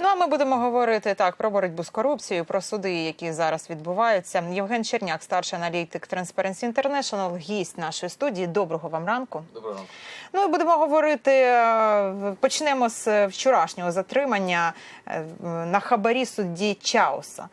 Ну а ми будемо говорити так про боротьбу з корупцією, про суди, які зараз відбуваються. Євген Черняк, старший аналітик Transparency International, гість нашої студії. Доброго вам ранку. Доброго ранку. Ну і будемо говорити. е, Почнемо з вчорашнього затримання е, на хабарі судді Чауса.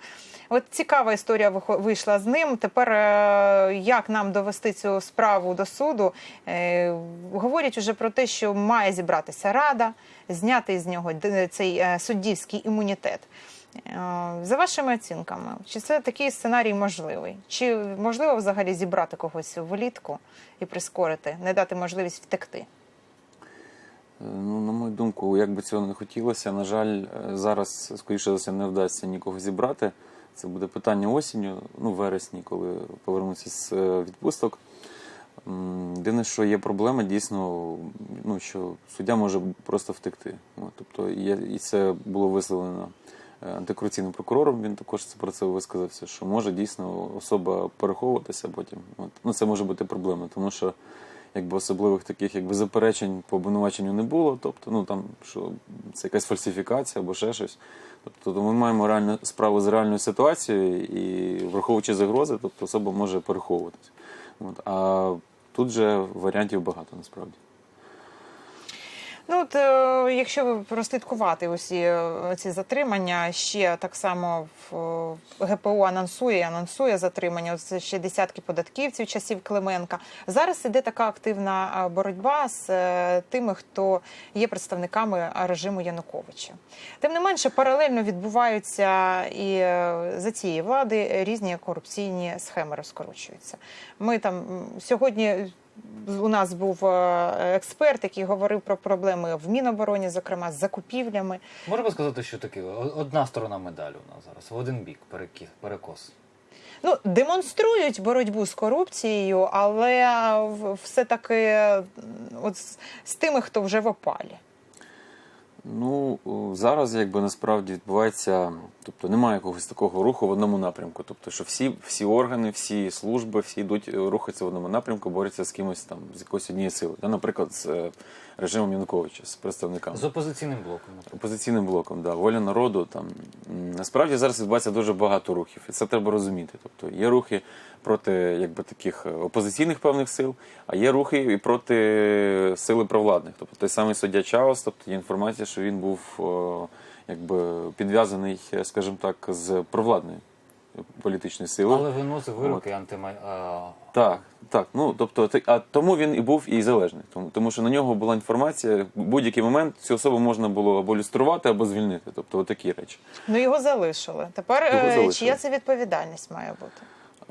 От цікава історія вийшла з ним. Тепер е, як нам довести цю справу до суду? Е, Говорять уже про те, що має зібратися рада, зняти з нього цей е, суддівський імунітет. За вашими оцінками, чи це такий сценарій можливий? Чи можливо взагалі зібрати когось влітку і прискорити, не дати можливість втекти? Ну, на мою думку, як би цього не хотілося, на жаль, зараз, скоріше за все, не вдасться нікого зібрати. Це буде питання осінню, ну, вересні, коли повернуться з е, відпусток. Єдине, що є проблема, дійсно, ну, що суддя може просто втекти. Тобто, і це було висловлено е, антикорупційним прокурором, він також про це висказався, що може дійсно особа переховуватися потім. От. Ну, це може бути проблема, тому що якби особливих таких якби заперечень по обвинуваченню не було. Тобто, ну там що це якась фальсифікація або ще щось. Тобто ми маємо реальну справу з реальною ситуацією і враховуючи загрози, тобто особа може переховуватися. От. А тут же варіантів багато насправді. Ну, от, е, якщо прослідкувати усі е, ці затримання, ще так само в е, ГПУ анонсує і анонсує затримання. От ще десятки податківців часів Клименка. Зараз іде така активна боротьба з тими, хто є представниками режиму Януковича. Тим не менше, паралельно відбуваються і за цієї влади різні корупційні схеми розкручуються. Ми там сьогодні у нас був е, експерт, який говорив про проблеми в Мінобороні, зокрема з закупівлями. Можемо сказати, що таке одна сторона медалі у нас зараз, в один бік перекос. Ну, демонструють боротьбу з корупцією, але все-таки от з, з тими, хто вже в опалі. Ну зараз якби насправді відбувається, тобто немає якогось такого руху в одному напрямку. Тобто, що всі, всі органи, всі служби, всі йдуть е, рухаються в одному напрямку, борються з кимось там з якоюсь однією силою. Та, наприклад, з е, режимом Януковича, з представниками. З опозиційним блоком. Опозиційним блоком, да, воля народу. Там насправді зараз відбувається дуже багато рухів, і це треба розуміти. Тобто є рухи проти якби таких е, опозиційних певних сил, а є рухи і проти сили провладних. Тобто той самий суддя Чаус, тобто є інформація, що він був якби підв'язаний, е, скажімо так, з провладною політичною силою. Але виносив вироки антимай... Так, так. Ну тобто, ти- а тому він і був і залежний. Тому, тому що на нього була інформація. В будь-який момент цю особу можна було або люструвати, або звільнити. Тобто, отакі речі. Ну його залишили. Тепер Його е, залишили. чия це відповідальність має бути?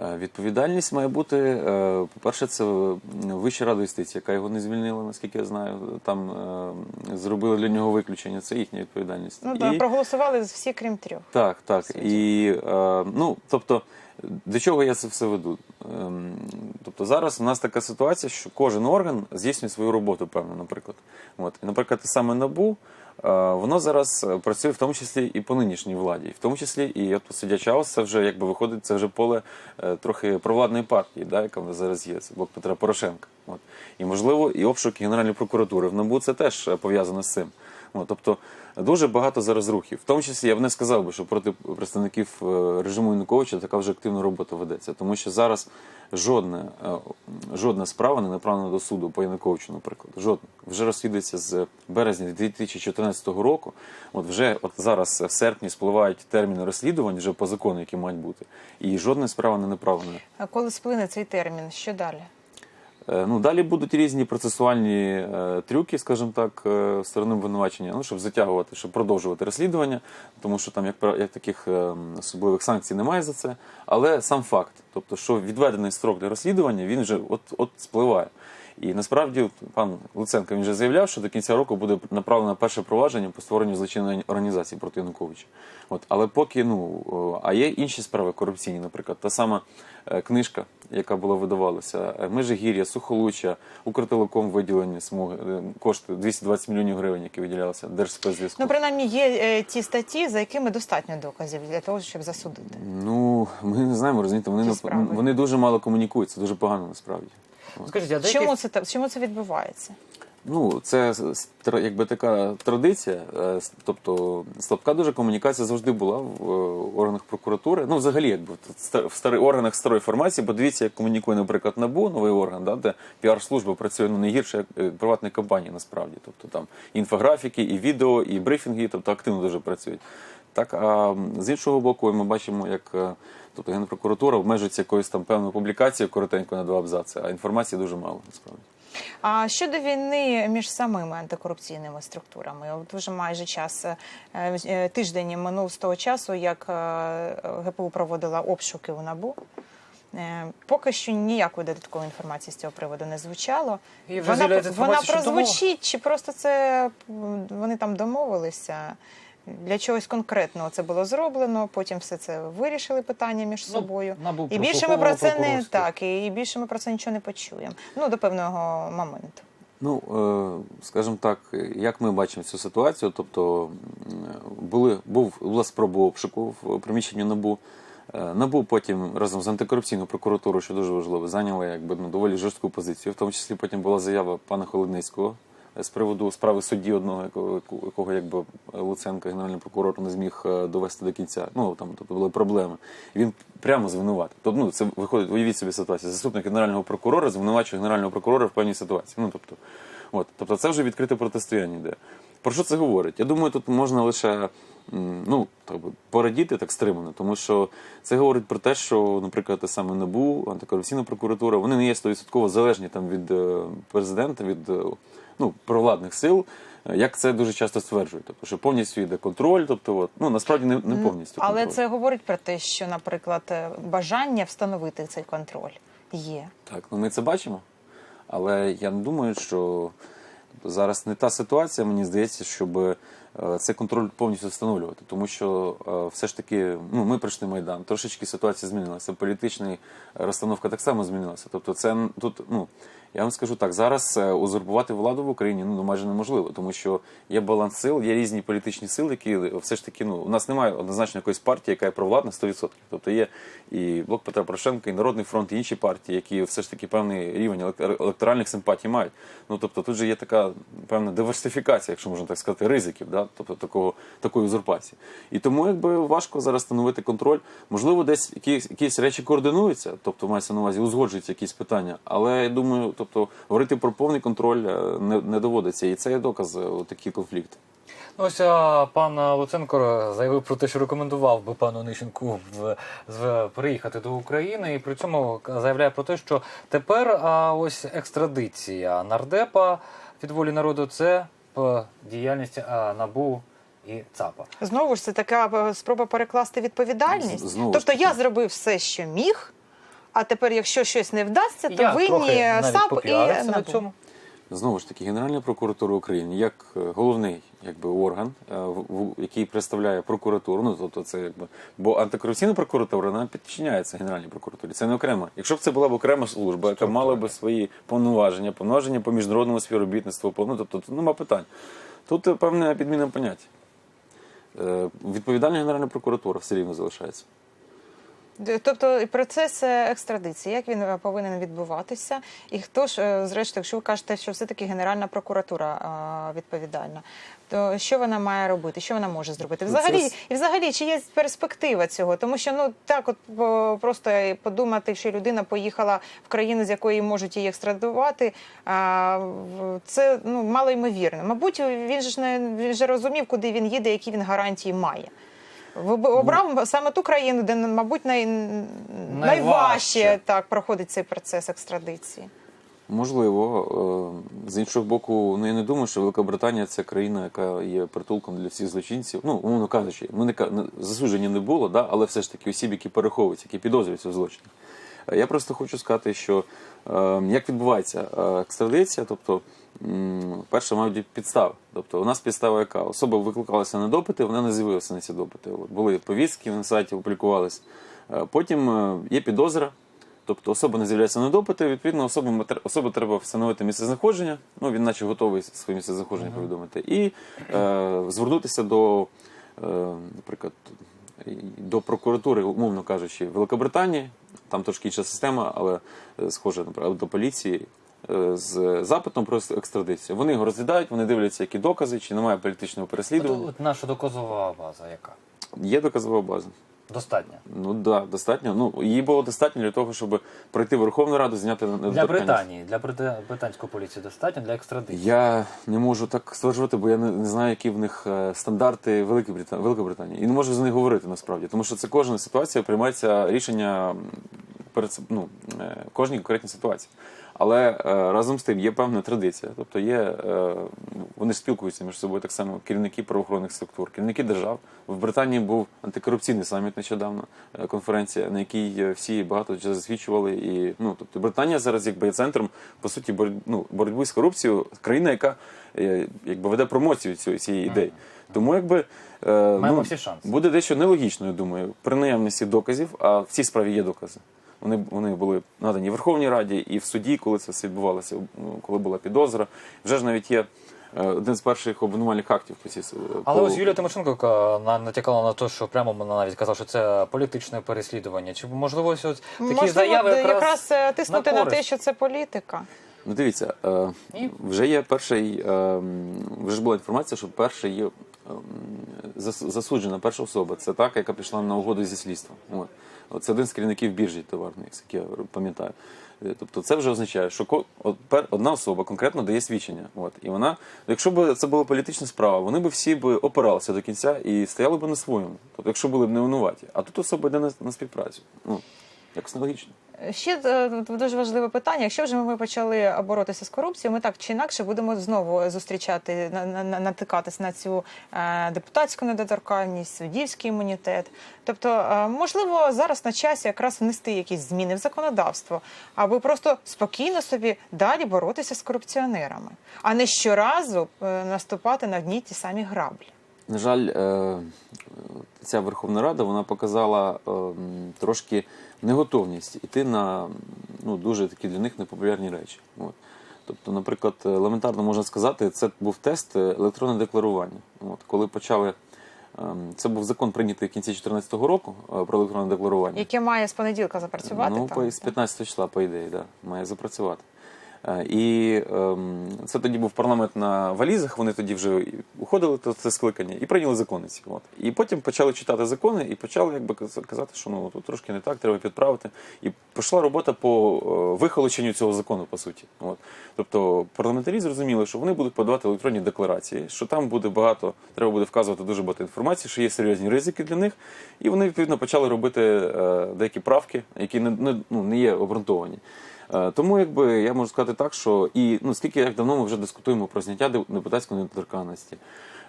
Е, Відповідальність має бути, е, по-перше, це е, Вища рада юстиції, яка його не звільнила, наскільки я знаю. Там зробили для нього виключення. Це їхня відповідальність. Ну І- так, проголосували всі, крім трьох. Так, так. І ну, тобто, до чого я це все веду? Ем, тобто зараз у нас така ситуація, що кожен орган здійснює свою роботу, певно, наприклад. От. І, наприклад, саме НАБУ, воно зараз е, працює в тому числі і по нинішній владі, в тому числі і от сидяча ось це вже якби виходить, це вже поле е, трохи провладної партії, да, яка зараз є, це блок Петра Порошенка. От. І можливо, і обшук Генеральної прокуратури в НАБУ це теж е, пов'язано з цим. От, тобто дуже багато зараз рухів. В тому числі я б не сказав би, що проти представників е, режиму Януковича така вже активна робота ведеться, тому що зараз жодна, е, жодна справа не направлена до суду по Януковичу, наприклад. Жодна. Вже розслідується з березня 2014 року. От вже от зараз в серпні спливають терміни розслідувань вже по закону, які мають бути, і жодна справа не направлена. А коли сплине цей термін, що далі? Е, Ну, далі будуть різні процесуальні е, трюки, скажімо так, е, сторони обвинувачення, ну, щоб затягувати, щоб продовжувати розслідування, тому що там як, як таких особливих санкцій немає за це. Але сам факт, тобто, що відведений строк для розслідування, він вже от, от спливає. І насправді пан Луценко він вже заявляв, що до кінця року буде направлено перше провадження по створенню злочинної організації проти Януковича. От, але поки ну а є інші справи корупційні, наприклад, та сама е, книжка, яка була видавалася, е, Межигір'я, Сухолуччя, Укртелеком виділені смуги е, кошти 220 мільйонів гривень, які виділялися Держспецзв'язку. Ну, принаймні, є е, ті статті, за якими достатньо доказів для того, щоб засудити. Ну ми не знаємо, розумієте, вони вони дуже мало комунікують. Це дуже погано насправді. Скажіть, а деякі... Чому це так? Чому це відбувається? Ну, це якби така традиція, е, тобто слабка дуже комунікація завжди була в е, органах прокуратури. Ну, взагалі, якби в старих органах старої формації, подивіться, як комунікує, наприклад, НАБУ, новий орган, да, де піар-служба працює ну, не гірше, як е, приватні компанії насправді. Тобто там інфографіки, і відео, і брифінги, тобто активно дуже працюють. Так, а з іншого боку, ми бачимо, як тобто, Генпрокуратура обмежується якоюсь там певною публікацією коротенько на два абзаци, а інформації дуже мало насправді. А щодо війни між самими антикорупційними структурами, от вже майже час е, е, тиждень минув з того часу, як е, ГПУ проводила обшуки у НАБУ. Поки що ніякої додаткової інформації з цього приводу не звучало. І Вона, вона прозвучить, чи просто це вони там домовилися? Для чогось конкретного це було зроблено, потім все це вирішили питання між Ну, собою. НАБУ І більше ми про це не так, і більше ми про це нічого не почуємо. Ну до певного моменту. Ну, е, скажімо так, як ми бачимо цю ситуацію, тобто були, був, була спроба обшуку в приміщенні НАБУ. Е, НАБУ потім разом з антикорупційною прокуратурою, що дуже важливо, зайняла якби, ну, доволі жорстку позицію. В тому числі потім була заява пана Холодницького з приводу справи судді одного, якого, якого якби Луценко, генеральний прокурор, не зміг е, довести до кінця. Ну там тобто були проблеми. Він прямо звинуватив. Тобто, ну, це виходить, уявіть собі ситуацію. Заступник генерального прокурора звинувачує генерального прокурора в певній ситуації. Ну тобто, от, тобто це вже відкрите протистояння йде. Про що це говорить? Я думаю, тут можна лише ну, так би, порадіти так стримано, тому що це говорить про те, що, наприклад, те саме НАБУ, антикорупційна прокуратура, вони не є 100% залежні там, від е, президента, від е, ну, провладних сил. е, Як це дуже часто стверджують, тобто що повністю йде контроль, тобто от, ну насправді не, не повністю. Але контроль. це говорить про те, що, наприклад, е, бажання встановити цей контроль є. Так, ну ми це бачимо. Але я не думаю, що зараз не та ситуація, мені здається, щоб е, цей контроль повністю встановлювати. Тому що е, все ж таки ну, ми пройшли Майдан, трошечки ситуація змінилася. Політична розстановка так само змінилася. Тобто, це тут, ну. Я вам скажу так, зараз е, узурпувати владу в Україні ну майже неможливо, тому що є баланс сил, є різні політичні сили, які все ж таки ну у нас немає однозначно якоїсь партії, яка є провладна 100%. Тобто є і блок Петра Порошенка, і Народний фронт, і інші партії, які все ж таки певний рівень електор- електоральних симпатій мають. Ну тобто тут же є така певна диверсифікація, якщо можна так сказати, ризиків, да? Тобто такого такої узурпації. І тому якби важко зараз встановити контроль. Можливо, десь якісь, якісь речі координуються, тобто мається на увазі узгоджуються якісь питання. Але я думаю, тобто говорити про повний контроль е, не, не доводиться. І це є доказ е, такі конфлікти. Ну, Ось пан Луценко заявив про те, що рекомендував би пану Нищенку в, приїхати до України, і при цьому заявляє про те, що тепер а, ось екстрадиція нардепа від волі народу це п- діяльність а, набу і ЦАПа. Знову ж це така е, спроба перекласти відповідальність. Знову тобто таки. я зробив все, що міг. А тепер, якщо щось не вдасться, то Я винні трохи САП і на цьому. Знову ж таки, Генеральна прокуратура України як е, головний якби, орган, е, який представляє прокуратуру, ну тобто це якби бо антикорупційна прокуратура вона підчиняється Генеральній прокуратурі. Це не окремо. Якщо б це була б окрема служба, яка мала б свої повноваження, повноваження по міжнародному співробітництву, ну тобто тут нема питань. Тут е, певне підміна поняття. Е, Відповідальна Генеральна прокуратура все рівно залишається. Тобто процес е, екстрадиції, як він е, повинен відбуватися, і хто ж, е, зрештою, якщо ви кажете, що все-таки Генеральна прокуратура відповідальна, то що вона має робити, що вона може зробити? Ну, Взагалі, і взагалі, чи є перспектива цього? Тому що ну так, от просто подумати, що людина поїхала в країну, з якої можуть її екстрадувати, це ну мало ймовірно. Мабуть, він же ж не він же розумів, куди він їде, які він гарантії має. Обрав саме ту країну, де, мабуть, най... найважче Найважче. так проходить цей процес екстрадиції. Можливо, Е, з іншого боку, ну я не думаю, що Велика Британія це країна, яка є притулком для всіх злочинців. Ну, умовно кажучи, ми не засудження не було, да, але все ж таки осіб, які переховуються, які підозрюються в злочині. Е, Я просто хочу сказати, що е, як відбувається е, екстрадиція, тобто, перше, мають бути підстави. Тобто, у нас підстава яка? Особа викликалася на допити, вона не з'явилася на ці допити. От, були повістки на сайті, опублікувалися. Е, Потім е, є підозра. Тобто особа не з'являється на допити, відповідно, особу, особу треба встановити місце знаходження, ну він наче готовий своє місце знаходження повідомити, і е, звернутися до, е, наприклад, до прокуратури, умовно кажучи, Великобританії, там трошки інша система, але е, схоже, наприклад, до поліції з запитом про екстрадицію. Вони його розглядають, вони дивляться, які докази, чи немає політичного переслідування. от наша доказова база яка? Є доказова база. Достатня. Ну да, достатньо. Ну її було достатньо для того, щоб пройти в Верховну Раду, зняти Для. Британії, для британської поліції достатньо, для екстрадиції. Я не можу так стверджувати, бо я не, не знаю, які в них е, стандарти Великої Брита... Великобританії. І не можу за них говорити насправді, тому що це кожна ситуація приймається рішення перед ну, е, кожній конкретній ситуації. Але е, разом з тим є певна традиція. Тобто є е, вони ж спілкуються між собою так само керівники правоохоронних структур, керівники держав. В Британії був антикорупційний саміт нещодавно, е, конференція, на якій всі багато засвідчували. І ну тобто Британія зараз якби є центром по суті боротьби, ну, боротьби з корупцією, країна, яка якби веде промоцію цієї, цієї ідеї. Тому якби Маємо ну, всі шанси. буде дещо нелогічно, я думаю, при наявності доказів, а в цій справі є докази. Вони, вони були надані Верховній Раді і в суді, коли це все відбувалося, ну, коли була підозра. Вже ж навіть є е, один з перших обвинувальних актів по цій Але по- ось Юлія Тимошенко на- натякала на те, що прямо вона навіть казала, що це політичне переслідування. Чи можливо ось от такі Можливо, заяви якраз, якраз, е, тиснути на, користь? те, що це політика. Ну, дивіться, е, Ні? вже є перший, е, вже ж була інформація, що перший є ем, засуджена перша особа. Це та, яка пішла на угоду зі слідством. Це один з керівників біржі товарних, як я пам'ятаю. Е, Тобто це вже означає, що одна особа конкретно дає свідчення. От. І вона, якщо б це була політична справа, вони б всі б опиралися до кінця і стояли б на своєму. Тобто, якщо були б не винуваті. А тут особа йде на, на співпрацю. Ну, якось нелогічно. Ще е, дуже важливе питання. Якщо вже ми почали боротися з корупцією, ми так чи інакше будемо знову зустрічати на, на, на- натикатись на цю е, депутатську недоторканність, суддівський імунітет. Тобто, е, можливо, зараз на часі якраз внести якісь зміни в законодавство, аби просто спокійно собі далі боротися з корупціонерами, а не щоразу наступати на одні ті самі граблі. На жаль, е, ця Верховна Рада вона показала е, трошки неготовність іти на ну, дуже такі для них непопулярні речі. От. Тобто, наприклад, елементарно можна сказати, це був тест електронне декларування. От, коли почали. ем, Це був закон прийнятий в кінці 2014 року е, про електронне декларування. Яке має з понеділка запрацювати Ну, по- з 15 числа, по ідеї, да, має запрацювати. Е, І ем, це тоді був парламент на валізах, вони тоді вже уходили то це скликання і прийняли закони ці. От. І потім почали читати закони і почали якби казати, що ну тут трошки не так, треба підправити. І пішла робота по е, вихолощенню цього закону, по суті. От. Тобто парламентарі зрозуміли, що вони будуть подавати електронні декларації, що там буде багато, треба буде вказувати дуже багато інформації, що є серйозні ризики для них. І вони відповідно почали робити е, деякі правки, які не, не, ну, не є обґрунтовані. Е, Тому якби я можу сказати так, що і ну скільки як давно ми вже дискутуємо про зняття депутатської недоторканності,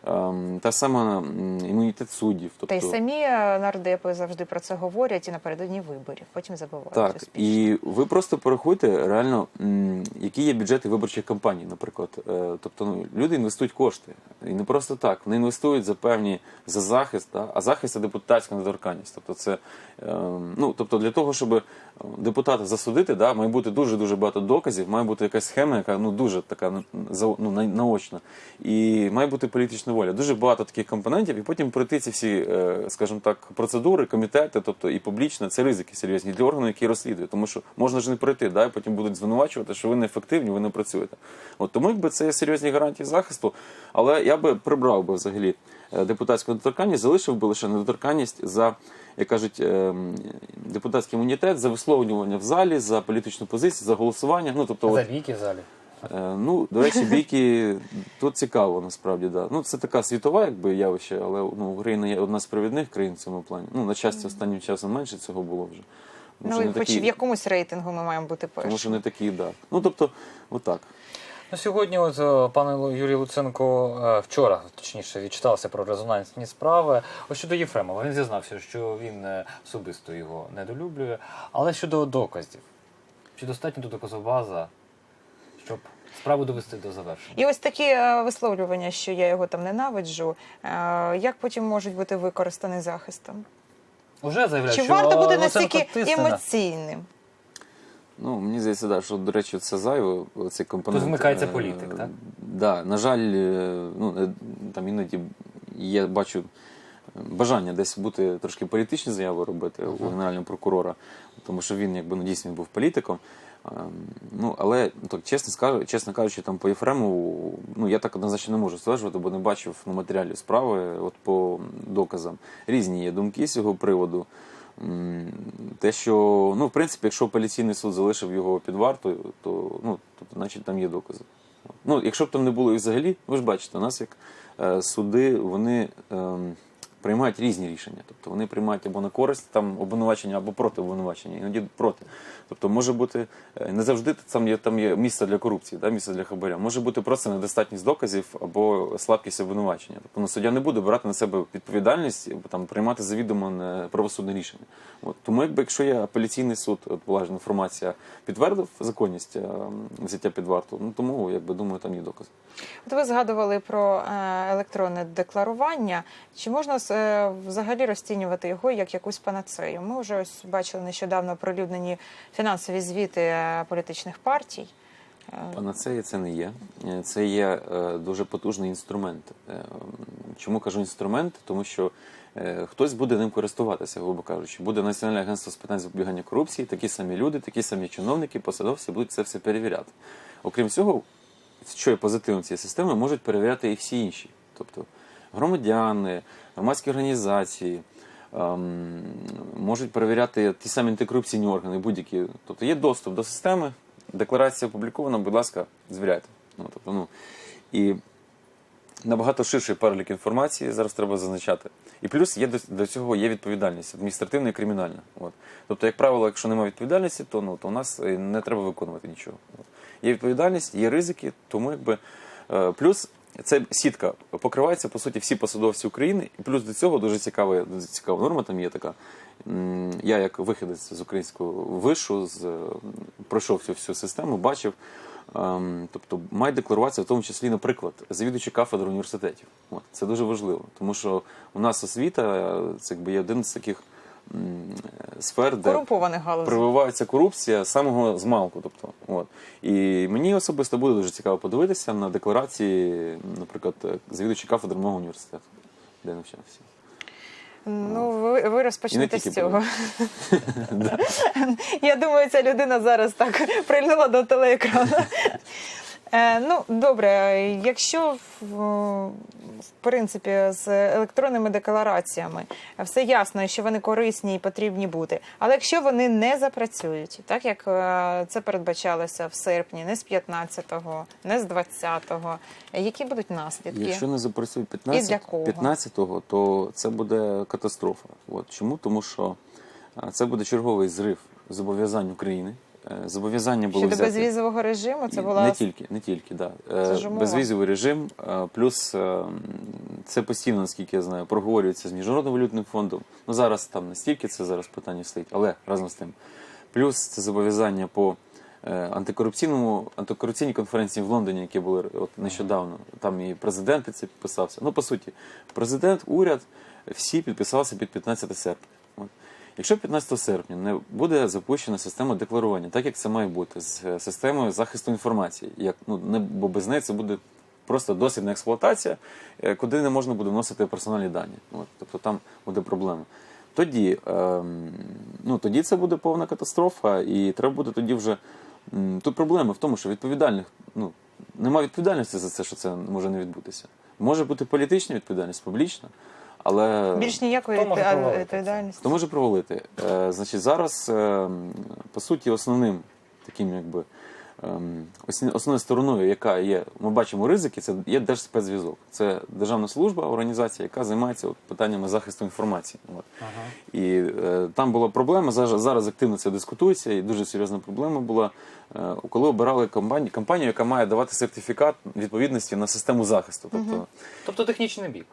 ем, та сама імунітет суддів. Тобто, Та й самі е, нардепи завжди про це говорять і напередодні виборів, потім забувають. Так, успішно. і ви просто порахуйте реально, які є бюджети виборчих кампаній, наприклад. Е, Тобто ну, люди інвестують кошти. І не просто так. Вони інвестують за певні за захист, да? а захист це депутатська недоторканність. Тобто, це е, ну, тобто для того, щоб депутата засудити, да, має бути дуже дуже багато доказів, має бути якась схема, яка ну дуже така ну, ну, на- наочна. І має бути політична воля. Дуже багато таких компонентів, і потім пройти ці всі, е, скажімо так, процедури, комітети, тобто і публічно, це ризики серйозні для органу, який розслідує. Тому що можна ж не пройти, да, і потім будуть звинувачувати, що ви неефективні, ви не працюєте. От тому якби це серйозні гарантії захисту, але я би прибрав би взагалі депутатську недоторканність, залишив би лише недоторканність за, як кажуть, ем, депутатський імунітет, за висловлювання в залі, за політичну позицію, за голосування. Ну тобто, За віки в залі. Е, Ну, до речі, бійки тут цікаво насправді. Да. Ну, це така світова якби явище, але ну, Україна є одна з провідних країн в цьому плані. Ну, на щастя, останнім часом менше цього було вже. Тому Ну, і хоч такі, в якомусь рейтингу ми маємо бути першими. тому що не такі, да. Ну, тобто, отак. Ну, сьогодні, от е, пане Юрій Луценко е, вчора, точніше, відчитався про резонансні справи. Ось щодо Єфремова, він зізнався, що він е, особисто його недолюблює. Але щодо доказів, чи достатньо тут доказова щоб справу довести до завершення? І ось такі висловлювання, що я його там ненавиджу, як потім можуть бути використані захистом? Уже заявляють, Чи що варто бути настільки емоційним? Ну, мені здається, да, що, до речі, це зайве, цей компонент. Тут вмикається Е, політик, так? Да, на жаль, е, ну, е, там іноді я бачу бажання десь бути трошки політичні заяви робити у генерального прокурора, тому що він якби ну, дійсно був політиком. Ну, але так, чесно скажу, чесно кажучи, там по Єфрему, ну я так однозначно не можу стверджувати, бо не бачив ну, матеріалів справи, от по доказам. Різні є думки з цього приводу. Те, що, ну, в принципі, якщо апеляційний суд залишив його під вартою, то, ну, тобто, значить там є докази. Ну, якщо б там не було їх взагалі, ви ж бачите, у нас як е, суди, вони ем, приймають різні рішення. Тобто вони приймають або на користь там обвинувачення, або проти обвинувачення, іноді проти. Тобто може бути е, не завжди там є там є місце для корупції, да, місце для хабаря. Може бути просто недостатність доказів або слабкість обвинувачення. Тобто ну, суддя не буде брати на себе відповідальність або там приймати завідомо правосудне рішення. От тому, якби якщо є апеляційний суд, от була ж інформація, підтвердив законність е, взяття під варту, ну тому якби думаю, там є докази. От ви згадували про е, електронне декларування. Чи можна е, взагалі розцінювати його як якусь панацею? Ми вже ось бачили нещодавно оприлюднені фінансові звіти е, політичних партій. Е, Панацея це не є. Е, Це є е, дуже потужний інструмент. Е, Чому кажу інструмент? Тому що е, хтось буде ним користуватися, грубо кажучи. Буде Національне агентство з питань запобігання корупції, такі самі люди, такі самі чиновники, посадовці будуть це все перевіряти. Окрім цього, що є позитивом цієї системи, можуть перевіряти і всі інші. Тобто громадяни, громадські організації. ем, Можуть перевіряти ті самі антикорупційні органи, будь-які. Тобто є доступ до системи, декларація опублікована, будь ласка, звіряйте. Ну, тобто, ну, і набагато ширший перелік інформації зараз треба зазначати. І плюс є до, цього є відповідальність адміністративна і кримінальна. От. Тобто, як правило, якщо немає відповідальності, то, ну, то у нас е, не треба виконувати нічого. От. Є відповідальність, є ризики, тому якби е, плюс. Це сітка покривається по суті всі посадовці України, і плюс до цього дуже цікава, цікава норма. Там є така. Я, як виходець з українського вишу, з е, пройшов цю всю систему, бачив. Ем, Тобто має декларуватися в тому числі, наприклад, завідувачі кафедр університетів. От це дуже важливо, тому що у нас освіта е, це якби є один з таких сфер, де Корумпованих галузей. прививається корупція з самого змалку. Тобто, от. І мені особисто буде дуже цікаво подивитися на декларації, наприклад, завідувачі кафедр мого університету, де я навчався. Ну, ви, ви розпочнете з цього. Я думаю, ця людина зараз так прильнула до телеекрану. Е, ну, добре, якщо в, в принципі з електронними деклараціями все ясно, що вони корисні і потрібні бути. Але якщо вони не запрацюють, так як е, це передбачалося в серпні, не з 15-го, не з 20-го, які будуть наслідки? Якщо не запрацює І 15, для 15-го, то це буде катастрофа. От. Чому? Тому що це буде черговий зрив зобов'язань України. Е, Зобов'язання було Щодо взяти... безвізового режиму, це була не тільки, не тільки, да. Е, Це безвізовий режим, е, плюс це постійно, наскільки я знаю, проговорюється з міжнародним валютним фондом. Ну зараз там не стільки це зараз питання стоїть, але разом з тим. Плюс це зобов'язання по антикорупційному антикорупційній конференції в Лондоні, які були от нещодавно. Там і президент під це підписався. Ну, по суті, президент, уряд, всі підписалися під 15 серпня. Якщо 15 серпня не буде запущена система декларування, так як це має бути, з е, системою захисту інформації, як ну не бо без неї це буде просто дослідна експлуатація, е, куди не можна буде вносити персональні дані. От, тобто там буде проблема. Тоді, ем, ну тоді це буде повна катастрофа, і треба буде тоді вже тут проблема в тому, що відповідальних ну немає відповідальності за це, що це може не відбутися. Може бути політична відповідальність, публічна, але більш ніякої Хто може провалити відповідальності. Хто може провалити? Е, значить, зараз, е, по суті, основним таким, якби ем, основною стороною, яка є, ми бачимо ризики, це є Держспецзв'язок. Це державна служба, організація, яка займається от, питаннями захисту інформації. От. І е, там була проблема. Зараз, зараз активно це дискутується, і дуже серйозна проблема була, е, коли обирали компанію, компанію, яка має давати сертифікат відповідності на систему захисту. Тобто Тобто технічний бік.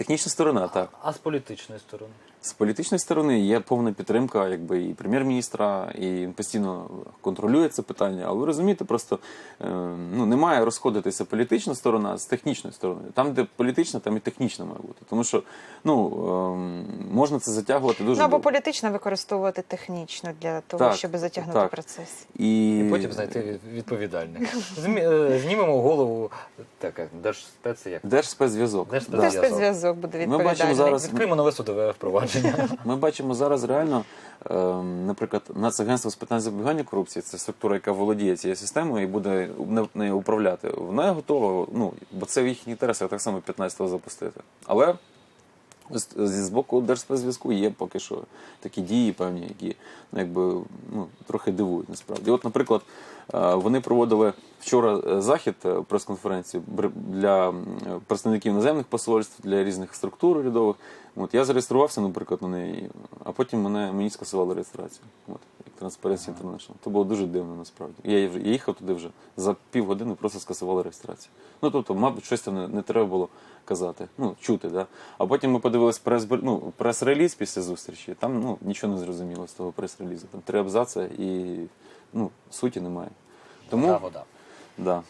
Технічна сторона, так. А з політичної сторони? З політичної сторони є повна підтримка, якби і прем'єр-міністра, і він постійно контролює це питання. Але ви розумієте, просто е, ну немає розходитися політична сторона з технічною стороною. Там, де політична, там і технічна має бути. Тому що ну е, можна це затягувати дуже Ну або довго. політично використовувати технічно для того, Так, щоб затягнути так. процес. І, І потім знайти від- відповідальних. Е, Знімемо голову так, як держспеці, як Держспецзв'язок. Держспецзв'язок. спецзв'язок буде Ми бачимо відповідальний. зараз- Відкриємо нове судове впровадження. Провадження. Ми бачимо зараз реально, ем, наприклад, Нацагентство з питань запобігання корупції, це структура, яка володіє цією системою і буде нею управляти. Вона готова, ну бо це в їхніх інтересах так само 15-го запустити. Але зі з боку Держспецзв'язку є поки що такі дії певні, які ну, якби ну, трохи дивують насправді. От, наприклад, е, вони проводили вчора е, захід е, прес-конференцію бр- для представників іноземних посольств, для різних структур урядових. От я зареєструвався, наприклад, на неї, а потім мене мені скасували реєстрацію. От як Transparency International. Це було дуже дивно насправді. Я, їхав туди вже за півгодини, просто скасували реєстрацію. Ну тобто, мабуть, щось там не треба було казати, ну чути, да. А потім ми подивилися прес ну, прес-реліз після зустрічі. Там ну нічого не зрозуміло з того прес-релізу. Там три абзаци і ну суті немає. Тому Та вода. да.